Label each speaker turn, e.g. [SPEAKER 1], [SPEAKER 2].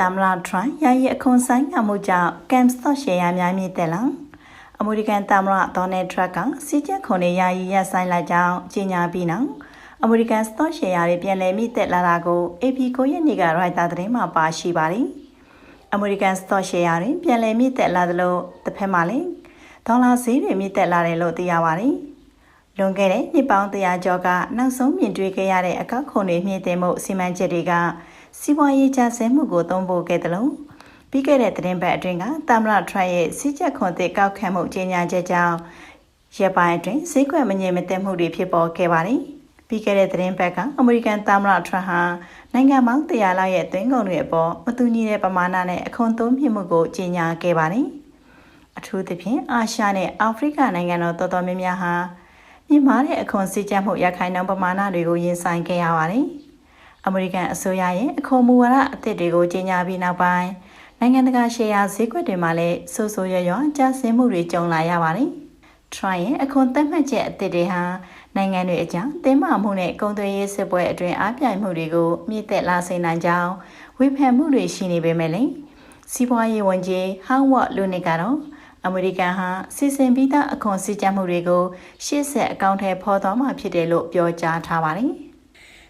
[SPEAKER 1] သမ္မတထရန့်ယာယီအခွန်ဆိုင်ကမှုကြောင့်ကမ်စတော့ရှယ်ယာများမြင့်တက်လာအမေရိကန်သမ္မတဒေါ်နယ်ထရန့်ကစီးကျက်ခွန်နဲ့ယာယီရပ်ဆိုင်လိုက်ကြောင်းကြေညာပြီးနောက်အမေရိကန်စတော့ရှယ်ယာတွေပြန်လည်မြင့်တက်လာတာကို AP ကိုရက်နေ့ကရိုက်တာသတင်းမှာပါရှိပါတယ်အမေရိကန်စတော့ရှယ်ယာတွေပြန်လည်မြင့်တက်လာသလိုတစ်ဖက်မှာလည်းဒေါ်လာဈေးတွေမြင့်တက်လာတယ်လို့သိရပါတယ်လွန်ခဲ့တဲ့နှစ်ပေါင်း100ကျော်ကနောက်ဆုံးမြင်တွေ့ခဲ့ရတဲ့အကောက်ခွန်တွေမြင့်တင်မှုစီမံချက်တွေက စီးပွားရေးကျဆင်းမှုကိုသုံးဖို့ခဲ့တယ်လို့ပြီးခဲ့တဲ့သတင်းပတ်အတွင်းကတမ္မရထရန့်ရဲ့စီးကျက်ခွန်သစ်ကောက်ခံမှုကြေညာချက်ကြောင့်ရက်ပိုင်းအတွင်းဈေးကွက်မငြိမ်မသက်မှုတွေဖြစ်ပေါ်ခဲ့ပါတယ်။ပြီးခဲ့တဲ့သတင်းပတ်ကအမေရိကန်တမ္မရထရန့်ဟာနိုင်ငံပေါင်း100လောက်ရဲ့သွင်းကုန်တွေအပေါ်မတူညီတဲ့ပမာဏနဲ့အခွန်သုံးမြင့်မှုကိုကြေညာခဲ့ပါတယ်။အထူးသဖြင့်အာရှနဲ့အာဖရိကနိုင်ငံတော်တော်တော်များများဟာမြင့်မားတဲ့အခွန်စည်းကြပ်မှုရခိုင်နှုန်းပမာဏတွေကိုရင်ဆိုင်ခဲ့ရပါတယ်။ အမေရိကန်အစိုးရရဲ့အခွန်မူဝါဒအသစ်တွေကိုကြီးညာပြီးနောက်ပိုင်းနိုင်ငံတကာရှယ်ယာဈေးကွက်တွေမှာလည်းဆိုးဆိုးရွားရွားကျဆင်းမှုတွေကြုံလာရပါတယ်။ Try ရဲ့အခွန်သက်မှတ်ချက်အသစ်တွေဟာနိုင်ငံတွေအကြားတင်းမာမှုနဲ့ကုန်သွယ်ရေးစစ်ပွဲအတွင်းအားပြိုင်မှုတွေကိုမြင့်တက်လာစေနိုင်ကြောင်းဝေဖန်မှုတွေရှိနေပေမဲ့လည်းစီးပွားရေးဝန်ကြီးဟောင်းဝတ်လူနစ်ကတော့အမေရိကန်ဟာစီစဉ်ပြီးသားအခွန်စည်းကြပ်မှုတွေကိုရှေ့ဆက်အကောင့်ထဲဖော်သွားမှာဖြစ်တယ်လို့ပြောကြားထားပါတယ်။